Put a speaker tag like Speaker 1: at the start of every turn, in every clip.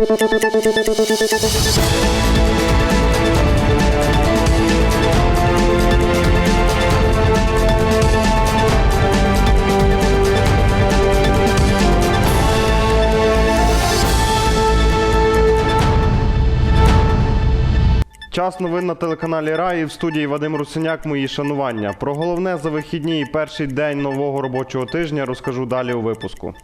Speaker 1: Час новин на телеканалі Раї в студії Вадим Русиняк. Мої шанування. Про головне за вихідні і перший день нового робочого тижня розкажу далі у випуску.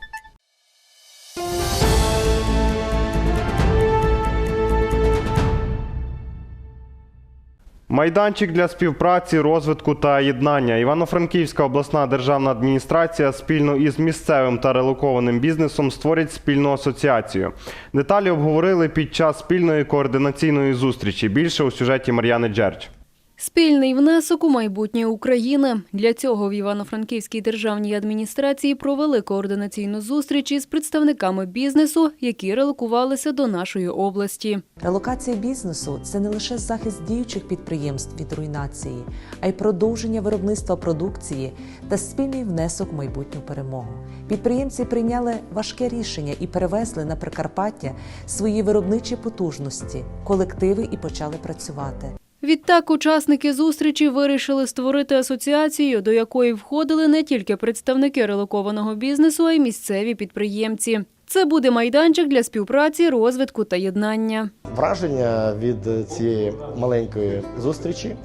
Speaker 1: Майданчик для співпраці, розвитку та єднання. Івано-Франківська обласна державна адміністрація спільно із місцевим та релокованим бізнесом створить спільну асоціацію. Деталі обговорили під час спільної координаційної зустрічі. Більше у сюжеті Мар'яни Джерч.
Speaker 2: Спільний внесок у майбутнє України. Для цього в Івано-Франківській державній адміністрації провели координаційну зустріч із представниками бізнесу, які релокувалися до нашої області.
Speaker 3: Релокація бізнесу це не лише захист діючих підприємств від руйнації, а й продовження виробництва продукції та спільний внесок в майбутню перемогу. Підприємці прийняли важке рішення і перевезли на Прикарпаття свої виробничі потужності, колективи і почали працювати.
Speaker 2: Відтак, учасники зустрічі вирішили створити асоціацію, до якої входили не тільки представники релокованого бізнесу, а й місцеві підприємці. Це буде майданчик для співпраці, розвитку та єднання.
Speaker 4: Враження від цієї маленької зустрічі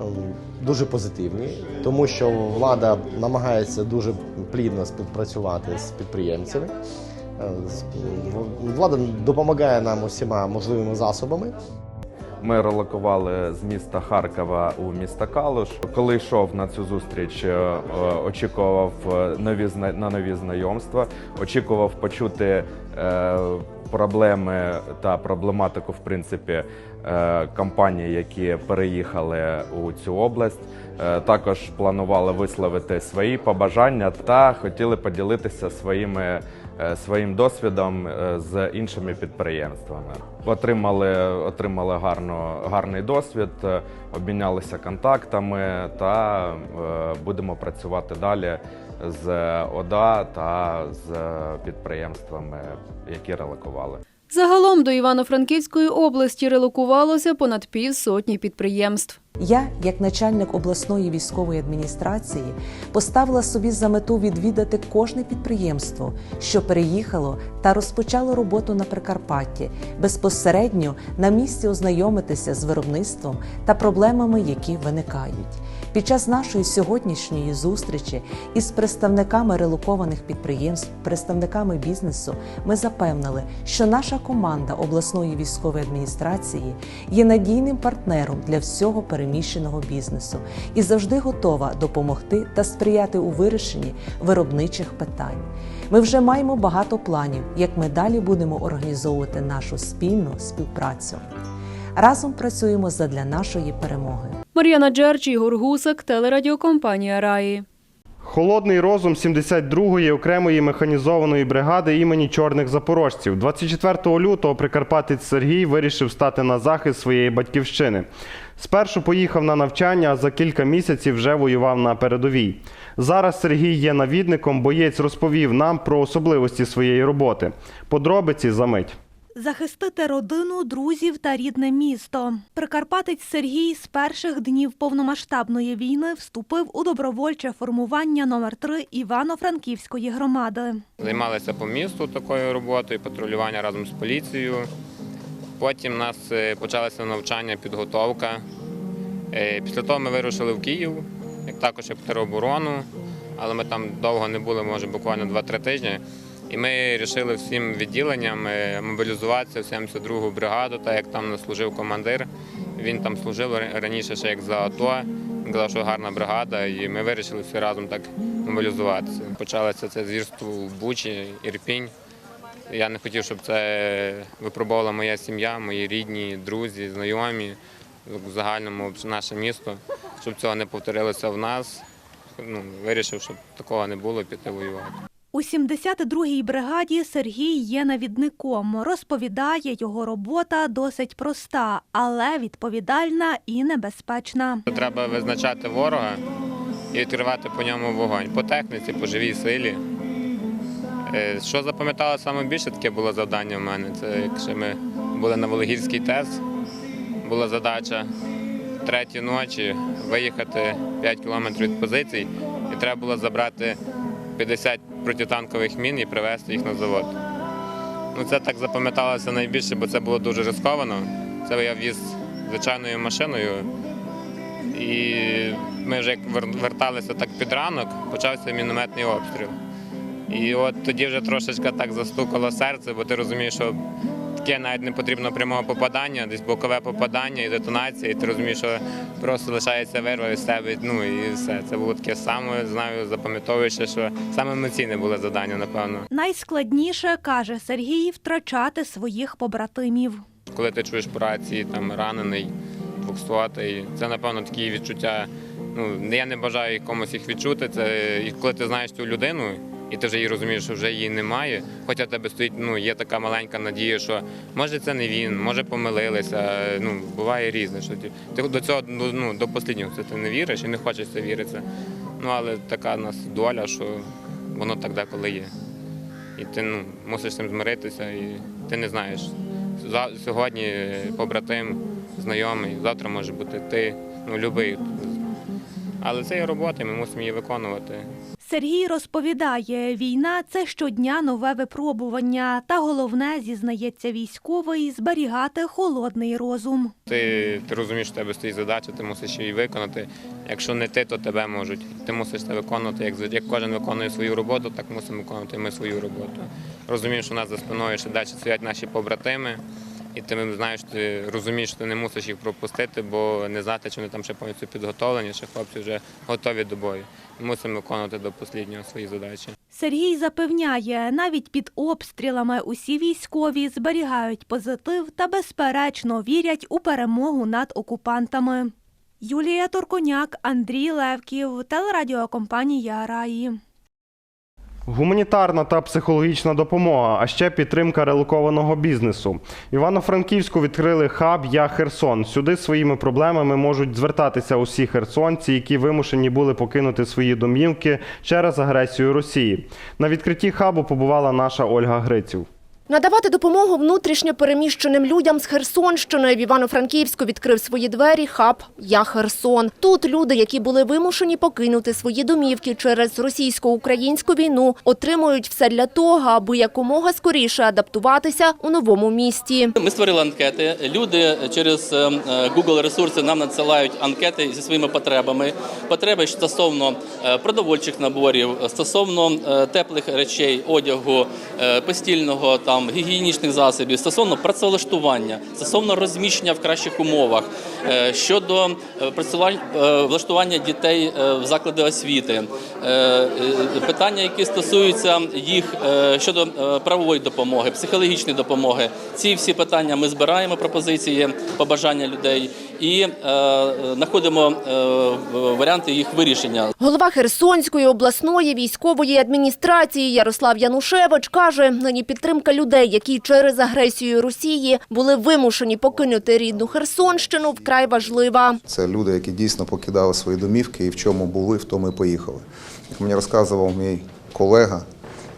Speaker 4: ем, дуже позитивні, тому що влада намагається дуже плідно співпрацювати з підприємцями. Е, Влада допомагає нам усіма можливими засобами.
Speaker 5: Ми релокували з міста Харкова у місто Калуш. Коли йшов на цю зустріч, е, е, очікував е, нові на нові знайомства, очікував почути проблеми та проблематику, в принципі, е, компаній, які переїхали у цю область. Е, Також планували висловити свої побажання та хотіли поділитися своїми е, своїм досвідом з іншими підприємствами. Отримали, отримали гарно, гарний досвід, обмінялися контактами та будемо працювати далі з ОДА та з підприємствами, які релокували.
Speaker 2: Загалом до Івано-Франківської області релокувалося понад півсотні підприємств.
Speaker 3: Я, як начальник обласної військової адміністрації, поставила собі за мету відвідати кожне підприємство, що переїхало та розпочало роботу на Прикарпатті, безпосередньо на місці ознайомитися з виробництвом та проблемами, які виникають. Під час нашої сьогоднішньої зустрічі із представниками релокованих підприємств, представниками бізнесу, ми запевнили, що наша команда обласної військової адміністрації є надійним партнером для всього переміщеного бізнесу і завжди готова допомогти та сприяти у вирішенні виробничих питань. Ми вже маємо багато планів, як ми далі будемо організовувати нашу спільну співпрацю. Разом працюємо задля нашої перемоги.
Speaker 2: Мар'яна Джерч, Ігор Гусак, телерадіокомпанія Раї.
Speaker 1: Холодний розум 72-ї окремої механізованої бригади імені чорних запорожців. 24 лютого прикарпатець Сергій вирішив стати на захист своєї батьківщини. Спершу поїхав на навчання, а за кілька місяців вже воював на передовій. Зараз Сергій є навідником. Боєць розповів нам про особливості своєї роботи. Подробиці за мить.
Speaker 6: Захистити родину, друзів та рідне місто. Прикарпатець Сергій з перших днів повномасштабної війни вступив у добровольче формування номер 3 Івано-Франківської громади.
Speaker 7: Займалися по місту такою роботою, патрулювання разом з поліцією. Потім у нас е, почалося навчання, підготовка. Е, Після того ми вирушили в Київ, як також як тероборону, але ми там довго не були, може буквально 2-3 тижні. І ми вирішили всім відділенням е, мобілізуватися в 72-гу бригаду, так як там служив командир. Він там служив раніше ще як за АТО. Він казав, що гарна бригада, і ми вирішили всі разом так мобілізуватися. Почалося це звірство в Бучі, Ірпінь. Я не хотів, щоб це випробувала моя сім'я, мої рідні, друзі, знайомі, в загальному наше місто, щоб цього не повторилося в нас. Ну, вирішив, щоб такого не було, піти воювати.
Speaker 6: У 72-й бригаді Сергій є навідником. Розповідає, його робота досить проста, але відповідальна і небезпечна.
Speaker 7: Треба визначати ворога і відкривати по ньому вогонь. По техніці, по живій силі. Е, Що запам'яталося саме більше, таке було завдання в мене. Це якщо ми були на Вологірський ТЕС, була задача третій ночі виїхати 5 кілометрів від позицій, і треба було забрати 50 протитанкових мін і привезти їх на завод. Ну, це так запам'яталося найбільше, бо це було дуже ризиковано. Це я віз звичайною машиною. І ми вже як верталися так під ранок, почався мінометний обстріл. І от тоді вже трошечки так застукало серце, бо ти розумієш, що таке навіть не потрібно прямого попадання, десь бокове попадання і детонація, і ти розумієш, що просто лишається вирва з себе, ну і все. Це було таке саме, знаю, запам'ятовуюче, що саме емоційне було завдання, напевно.
Speaker 6: Найскладніше, каже Сергій, втрачати своїх побратимів.
Speaker 7: Коли ти чуєш по рації, там ранений, двохсотий, це напевно такі відчуття. Ну я не бажаю комусь їх відчути. Це і коли ти знаєш цю людину, і ти вже її розумієш, що вже її немає. Хоча в тебе стоїть, ну є така маленька надія, що може це не він, може помилилися. Ну буває різне. Що ти, ти до цього ну, ну, до останнього ти не віриш і не хочеш це вірити. Ну але така в нас доля, що воно так деколи є. І ти ну, мусиш цим змиритися, і ти не знаєш. Сьогодні побратим, знайомий, завтра може бути ти, ну любий. Але це є робота, і ми мусимо її виконувати.
Speaker 6: Сергій розповідає, війна це щодня нове випробування, та головне, зізнається військовий, зберігати холодний розум.
Speaker 7: Ти, ти розумієш, що тебе стоїть задача, ти мусиш її виконати. Якщо не ти, то тебе можуть. Ти мусиш це виконувати. Як, як кожен виконує свою роботу, так мусимо виконувати ми свою роботу. Розумієш, що у нас за спиною ще далі стоять наші побратими. І ти знаєш, ти розумієш, що ти не мусиш їх пропустити, бо не знати, чи вони там ще повністю підготовлені, чи хлопці вже готові до бою. Мусимо виконувати до останнього свої задачі.
Speaker 6: Сергій запевняє, навіть під обстрілами усі військові зберігають позитив та безперечно вірять у перемогу над окупантами. Юлія Торконяк, Андрій Левків, телерадіокомпанія Раї.
Speaker 1: Гуманітарна та психологічна допомога, а ще підтримка релокованого бізнесу. Івано-Франківську відкрили хаб Я Херсон. Сюди своїми проблемами можуть звертатися усі херсонці, які вимушені були покинути свої домівки через агресію Росії. На відкритті хабу побувала наша Ольга Гриців.
Speaker 8: Надавати допомогу внутрішньо переміщеним людям з Херсонщини в Івано-Франківську відкрив свої двері хаб Я Херсон. Тут люди, які були вимушені покинути свої домівки через російсько-українську війну, отримують все для того, аби якомога скоріше адаптуватися у новому місті.
Speaker 9: Ми створили анкети. Люди через е, Google ресурси нам надсилають анкети зі своїми потребами. Потреби стосовно е, продовольчих наборів, стосовно е, теплих речей, одягу, е, постільного там гігієнічних засобів, стосовно працевлаштування, стосовно розміщення в кращих умовах, е, щодо е, е, влаштування дітей в заклади освіти, питання, які стосуються їх щодо правової допомоги, психологічної допомоги. Ці всі питання ми збираємо пропозиції, побажання людей і е, знаходимо е, варіанти їх вирішення.
Speaker 8: Голова Херсонської обласної військової адміністрації Ярослав Янушевич каже, нині підтримка людей, які через агресію Росії були вимушені покинути рідну Херсонщину, вкрай важлива.
Speaker 10: Це люди, які дійсно покидали свої домівки і в чому були, в тому і поїхали. Як мені розказував мій колега,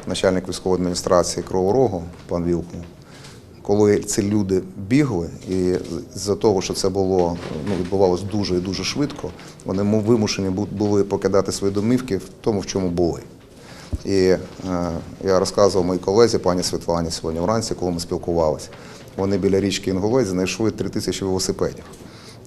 Speaker 10: начальник військової адміністрації Кривого Рогу, пан Вілкул, коли ці люди бігли, і з-за того, що це було ну, відбувалося дуже і дуже швидко, вони вимушені бу- були покидати свої домівки в тому, в чому були. І е, я розказував моїй колезі, пані Світлані, сьогодні вранці, коли ми спілкувалися. Вони біля річки Інголець знайшли три тисячі велосипедів.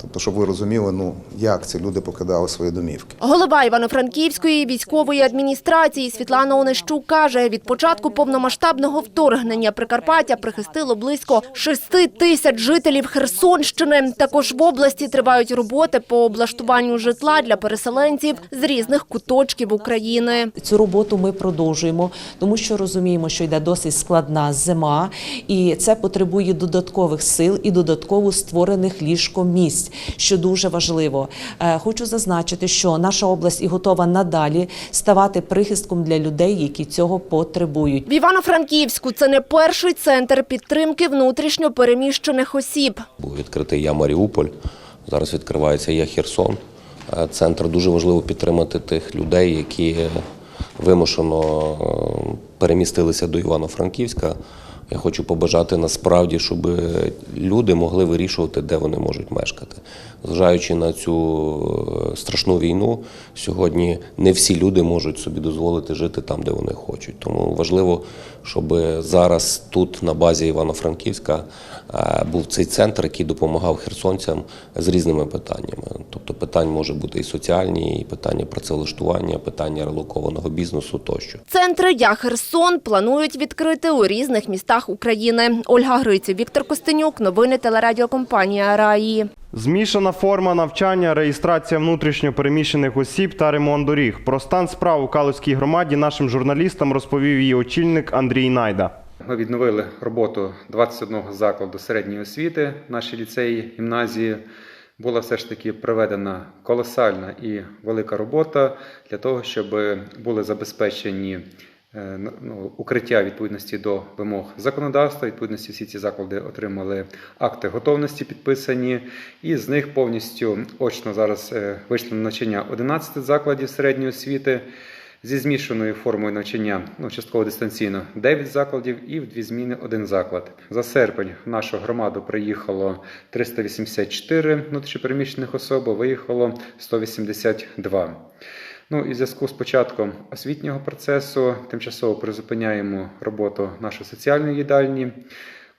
Speaker 10: Тобто, щоб ви розуміли, ну як ці люди покидали свої домівки.
Speaker 8: Голова Івано-Франківської військової адміністрації Світлана Онищук каже, від початку повномасштабного вторгнення Прикарпаття прихистило близько 6 тисяч жителів Херсонщини. Також в області тривають роботи по облаштуванню житла для переселенців з різних куточків України.
Speaker 3: Цю роботу ми продовжуємо, тому що розуміємо, що йде досить складна зима, і це потребує додаткових сил і додатково створених ліжкомісць, що дуже важливо. Е, Хочу зазначити, що наша область і готова надалі ставати прихистком для людей, які цього потребують.
Speaker 8: В Івано-Франківську це не перший центр підтримки внутрішньо переміщених осіб.
Speaker 11: Був відкритий я Маріуполь, зараз відкривається я Херсон. Е, Центр дуже важливо підтримати тих людей, які вимушено е, перемістилися до Івано-Франківська. Я хочу побажати насправді, щоб люди могли вирішувати, де вони можуть мешкати. Зважаючи на цю е, страшну війну, сьогодні не всі люди можуть собі дозволити жити там, де вони хочуть. Тому важливо, щоб зараз тут, на базі Івано-Франківська, е, був цей центр, який допомагав херсонцям з різними питаннями. Тобто питань може бути і соціальні, і питання працевлаштування, питання релокованого бізнесу тощо.
Speaker 8: Центри Я Херсон планують відкрити у різних містах України. Ольга Гриців, Віктор Костенюк, новини телерадіокомпанія Раї.
Speaker 1: Змішана форма навчання, реєстрація внутрішньо переміщених осіб та ремонт доріг. Про стан справ у Калузькій громаді нашим журналістам розповів її очільник Андрій Найда.
Speaker 12: Ми відновили роботу 21 закладу середньої освіти, наші ліцеї, гімназії. Була все ж таки проведена колосальна і велика робота для того, щоб були забезпечені е, ну, укриття відповідності до вимог законодавства. Відповідності всі ці заклади отримали акти готовності підписані, і з них повністю очно зараз е, вийшли на навчання 11 закладів середньої освіти. Зі змішаною формою навчання, ну частково дистанційно, 9 закладів і в дві зміни один заклад. За серпень в нашу громаду приїхало 384 внутрішньопереміщених особи, виїхало 182. Ну і в зв'язку з початком освітнього процесу тимчасово призупиняємо роботу нашої соціальної їдальні.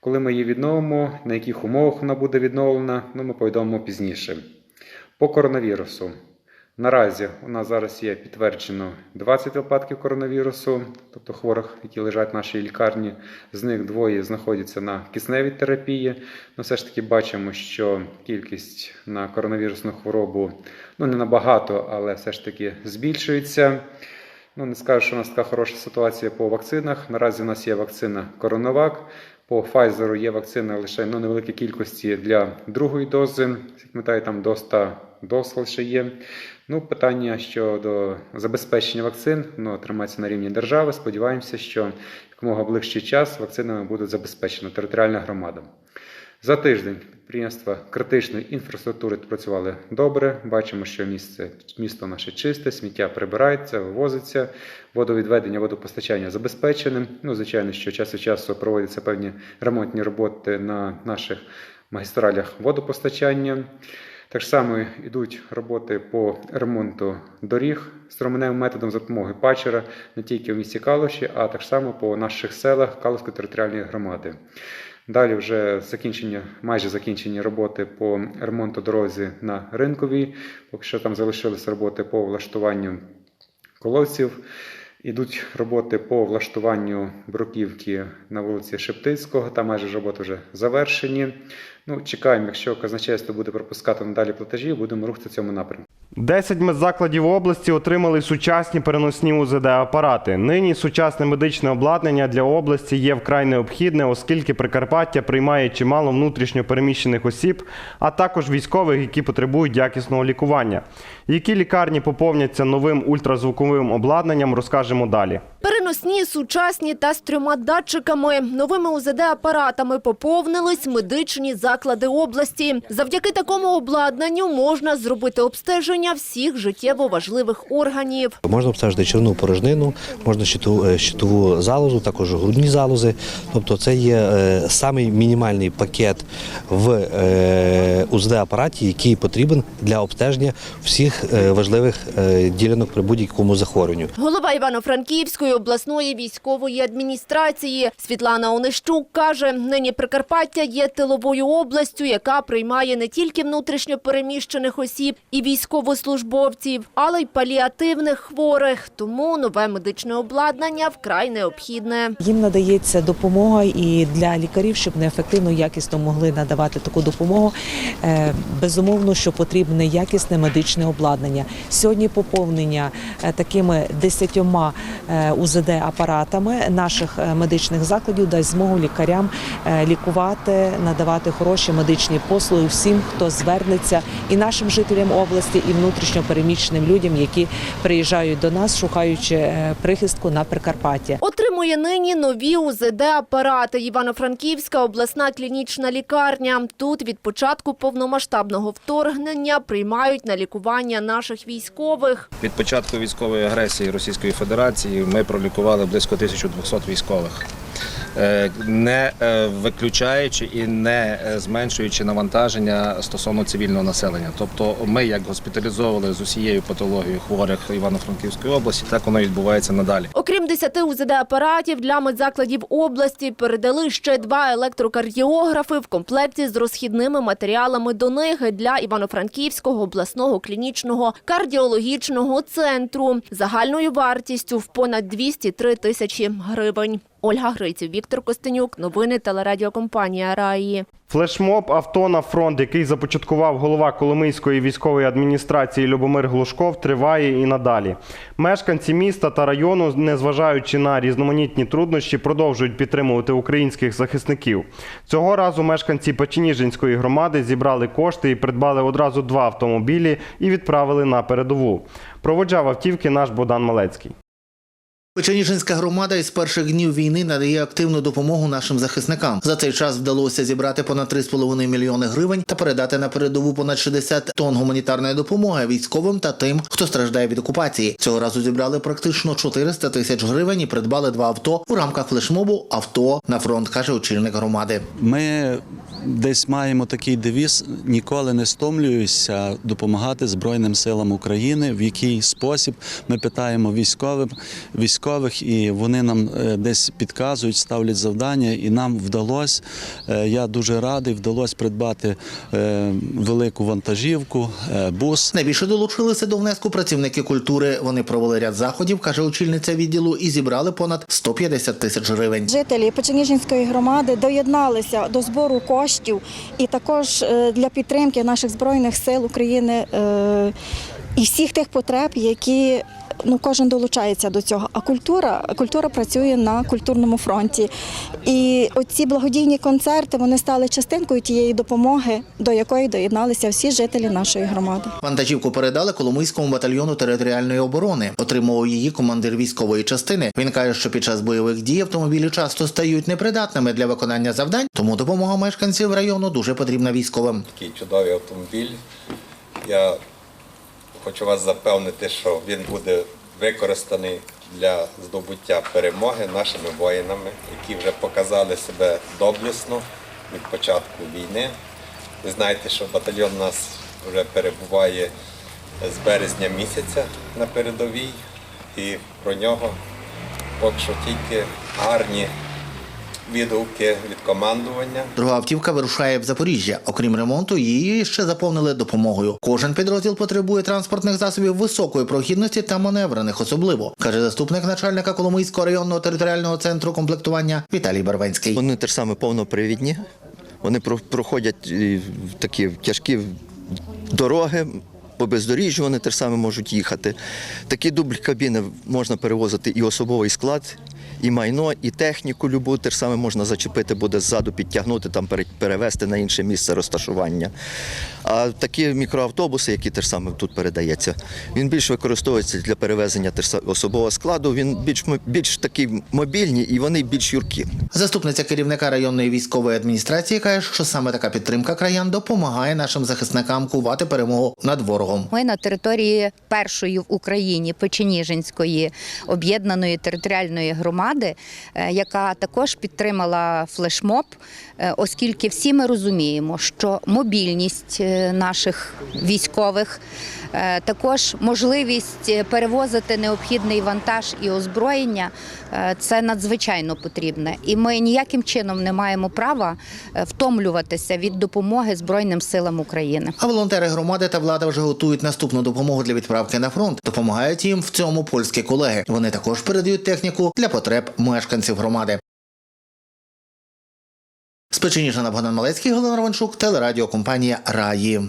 Speaker 12: Коли ми її відновимо, на яких умовах вона буде відновлена, ну ми повідомимо пізніше. По коронавірусу. Наразі у нас зараз є підтверджено 20 випадків коронавірусу, тобто хворих, які лежать в нашій лікарні. З них двоє знаходяться на кисневій терапії. Ну, все ж таки бачимо, що кількість на коронавірусну хворобу ну не набагато, але все ж таки збільшується. Ну, не скажу, що у нас така хороша ситуація по вакцинах. Наразі у нас є вакцина Коронавак. По Pfizer є вакцина лише ну, невеликій кількості для другої дози. Як метаю, там до 100 доз лише є. Ну, питання щодо забезпечення вакцин воно тримається на рівні держави. Сподіваємося, що якомога ближчий час вакцинами буде забезпечена територіальна громада. За тиждень підприємства критичної інфраструктури працювали добре. Бачимо, що місце, місто наше чисте, сміття прибирається, вивозиться, водовідведення, водопостачання забезпеченим. Ну, звичайно, що час від часу проводяться певні ремонтні роботи на наших магістралях водопостачання. Так само йдуть роботи по ремонту доріг строменевим методом за допомогою пачера не тільки в місті Калуші, а так само по наших селах Калуської територіальної громади. Далі вже закінчення, майже закінчені роботи по ремонту дорозі на ринковій. Поки що там залишилися роботи по влаштуванню колодців. Ідуть роботи по влаштуванню бруківки на вулиці Шептицького. Там майже роботи вже завершені. Ну, чекаємо, якщо казначейство буде пропускати надалі платежі, будемо рухатися в цьому напрямку.
Speaker 1: 10 медзакладів області отримали сучасні переносні УЗД-апарати. Нині сучасне медичне обладнання для області є вкрай необхідне, оскільки Прикарпаття приймає чимало внутрішньо переміщених осіб, а також військових, які потребують якісного лікування. Які лікарні поповняться новим ультразвуковим обладнанням, розкажемо далі.
Speaker 8: Переносні, сучасні та з трьома датчиками. Новими УЗД-апаратами поповнились медичні заклади області. Завдяки такому обладнанню можна зробити обстеження всіх життєво важливих органів.
Speaker 13: Можна обстежити червну порожнину, можна щитову, е, щитову залозу, також грудні залози. Тобто це є е, самий мінімальний пакет в е, УЗД-апараті, який потрібен для обстеження всіх важливих ділянок при будь-якому захворюванню.
Speaker 8: Голова Івано-Франківської обласної військової адміністрації Світлана Онищук каже, нині Прикарпаття є тиловою областю, яка приймає не тільки внутрішньо переміщених осіб і військовослужбовців, але й паліативних хворих. Тому нове медичне обладнання вкрай необхідне.
Speaker 3: Їм надається допомога і для лікарів, щоб не ефективно якісно могли надавати таку допомогу. Е, Безумовно, що потрібне якісне медичне обладнання. Сьогодні поповнення е, такими десятьома е, УЗД УЗД-апаратами наших медичних закладів дасть змогу лікарям лікувати, надавати хороші медичні послуги всім, хто звернеться, і нашим жителям області, і внутрішньо переміщеним людям, які приїжджають до нас, шукаючи е, прихистку на Прикарпатті.
Speaker 8: Отримує нині нові УЗД-апарати. Івано-Франківська обласна клінічна лікарня. Тут від початку повномасштабного вторгнення приймають на лікування наших військових.
Speaker 14: Від початку військової агресії Російської Федерації ми пролікували близько 1200 військових, не е, виключаючи і не е, зменшуючи навантаження стосовно цивільного населення. Тобто ми як госпіталізовували з усією патологією хворих Івано-Франківської області, так воно відбувається надалі.
Speaker 8: Окрім 10 УЗД-апаратів для медзакладів області передали ще два електрокардіографи в комплекті з розхідними матеріалами до них для Івано-Франківського обласного клінічного кардіологічного центру загальною вартістю в понад 203 тисячі гривень. Ольга Гриців, Віктор Костенюк. Новини телерадіокомпанія Раї.
Speaker 1: Флешмоб авто на фронт, який започаткував голова Коломийської військової адміністрації Любомир Глушков, триває і надалі. Мешканці міста та району, незважаючи на різноманітні труднощі, продовжують підтримувати українських захисників. Цього разу мешканці Печеніжинської громади зібрали кошти і придбали одразу два автомобілі і відправили на передову. Проводжав автівки наш Богдан Малецький.
Speaker 15: Печеніжинська громада із перших днів війни надає активну допомогу нашим захисникам. За цей час вдалося зібрати понад 3,5 мільйони гривень та передати на передову понад 60 тонн гуманітарної допомоги військовим та тим, хто страждає від окупації. Цього разу зібрали практично 400 тисяч гривень і придбали два авто у рамках флешмобу Авто на фронт, каже очільник громади.
Speaker 16: Ми десь маємо такий девіз ніколи не стомлююся допомагати Збройним силам України. В який спосіб ми питаємо військовим військових, і вони нам е, десь підказують, ставлять завдання, і нам вдалося. е, Я дуже радий, вдалося придбати е, велику вантажівку, бус.
Speaker 15: Найбільше долучилися до внеску працівники культури. Вони провели ряд заходів, каже очільниця відділу, і зібрали понад 150 тисяч гривень.
Speaker 17: Жителі Печеніжинської громади доєдналися до збору коштів і також е, для підтримки наших збройних сил України е, і всіх тих потреб, які ну кожен долучається до цього. А культура культура працює на культурному фронті. І оці благодійні концерти вони стали частинкою тієї допомоги, до якої доєдналися всі жителі нашої громади.
Speaker 15: Вантажівку передали Коломийському батальйону територіальної оборони. Отримував її командир військової частини. Він каже, що під час бойових дій автомобілі часто стають непридатними для виконання завдань, тому допомога мешканців району дуже потрібна військовим.
Speaker 18: такий чудовий автомобіль. Я хочу вас запевнити, що він буде використаний для здобуття перемоги нашими воїнами, які вже показали себе доблесно від початку війни. Ви знаєте, що батальйон у нас вже перебуває з березня місяця на передовій, і про нього поки що тільки гарні відгуки від командування.
Speaker 15: Друга автівка вирушає в Запоріжжя. Окрім ремонту, її ще заповнили допомогою. Кожен підрозділ потребує транспортних засобів високої прохідності та маневрених особливо, каже заступник начальника Коломийського районного територіального центру комплектування Віталій Барвенський.
Speaker 19: Вони теж саме повнопривідні. Вони про- проходять е, такі тяжкі дороги. По бездоріжжю вони теж саме можуть їхати. Такі дубль кабіни можна перевозити і особовий склад, і майно, і техніку любу теж саме можна зачепити, буде ззаду підтягнути, там перевести на інше місце розташування. А такі мікроавтобуси, які теж саме тут передається, він більш використовується для перевезення теж особового складу. Він більш більш такі мобільні і вони більш юркі.
Speaker 15: Заступниця керівника районної військової адміністрації каже, що саме така підтримка краян допомагає нашим захисникам кувати перемогу над ворогом.
Speaker 20: Ми на території першої в Україні Печеніжинської об'єднаної територіальної громади, е, яка також підтримала флешмоб, е, оскільки всі ми розуміємо, що мобільність е, наших військових, е, також можливість перевозити необхідний вантаж і озброєння е, це надзвичайно потрібне. І ми ніяким чином не маємо права е, втомлюватися від допомоги Збройним силам України.
Speaker 15: А волонтери громади та влада вже готують наступну допомогу для відправки на фронт. Допомагають їм в цьому польські колеги. Вони також передають техніку для потреб мешканців громади. З Печеніжина Богдан Малецький, Галина Романчук, телерадіокомпанія Раї.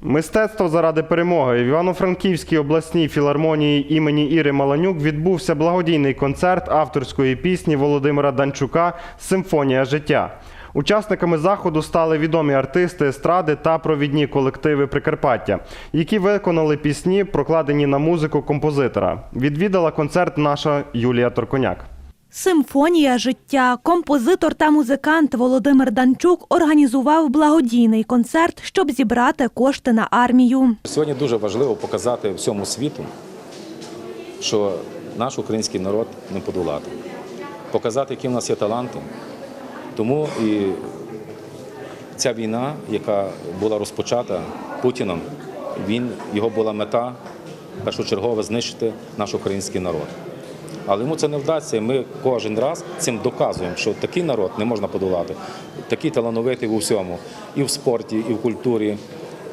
Speaker 1: Мистецтво заради перемоги в Івано-Франківській обласній філармонії імені Іри Маланюк відбувся благодійний концерт авторської пісні Володимира Данчука Симфонія життя. Учасниками заходу стали відомі артисти естради та провідні колективи Прикарпаття, які виконали пісні, прокладені на музику композитора. Відвідала концерт наша Юлія Торконяк.
Speaker 6: Симфонія життя. Композитор та музикант Володимир Данчук організував благодійний концерт, щоб зібрати кошти на армію.
Speaker 21: Сьогодні дуже важливо показати всьому світу, що наш український народ не подолати, показати, які в нас є таланти. Тому і ця війна, яка була розпочата Путіном, він, його була мета першочергово знищити наш український народ. Але йому це не вдасться. і Ми кожен раз цим доказуємо, що такий народ не можна подолати, такий талановитий у всьому, і в спорті, і в культурі,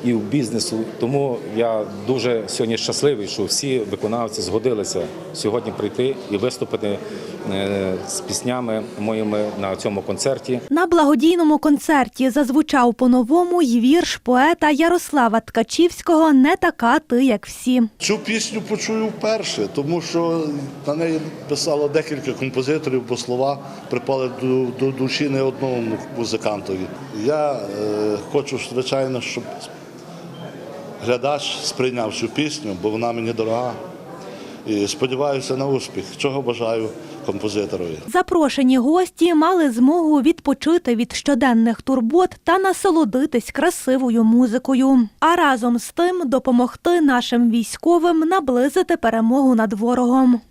Speaker 21: і в бізнесу. Тому я дуже сьогодні щасливий, що всі виконавці згодилися сьогодні прийти і виступити з піснями моїми на цьому концерті.
Speaker 6: На благодійному концерті зазвучав по-новому й вірш поета Ярослава Ткачівського Не така ти, як всі.
Speaker 22: Цю пісню почую вперше, тому що на неї писало декілька композиторів, бо слова припали до, до душі не одному музикантові. Я е, хочу, звичайно, щоб глядач сприйняв цю пісню, бо вона мені дорога. І сподіваюся на успіх, чого бажаю композиторові.
Speaker 6: Запрошені гості мали змогу відпочити від щоденних турбот та насолодитись красивою музикою, а разом з тим допомогти нашим військовим наблизити перемогу над ворогом.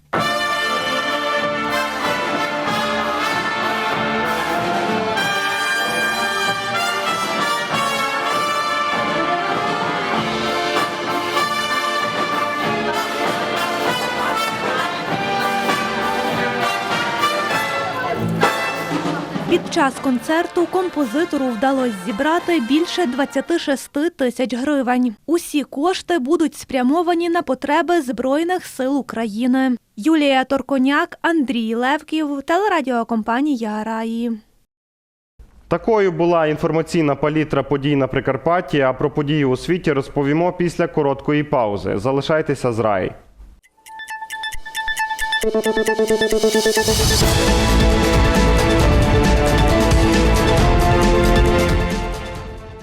Speaker 6: Час концерту композитору вдалося зібрати більше 26 тисяч гривень. Усі кошти будуть спрямовані на потреби Збройних сил України. Юлія Торконяк, Андрій Левків, телерадіокомпанія Раї.
Speaker 1: Такою була інформаційна палітра подій на Прикарпатті. А про події у світі розповімо після короткої паузи. Залишайтеся з рай.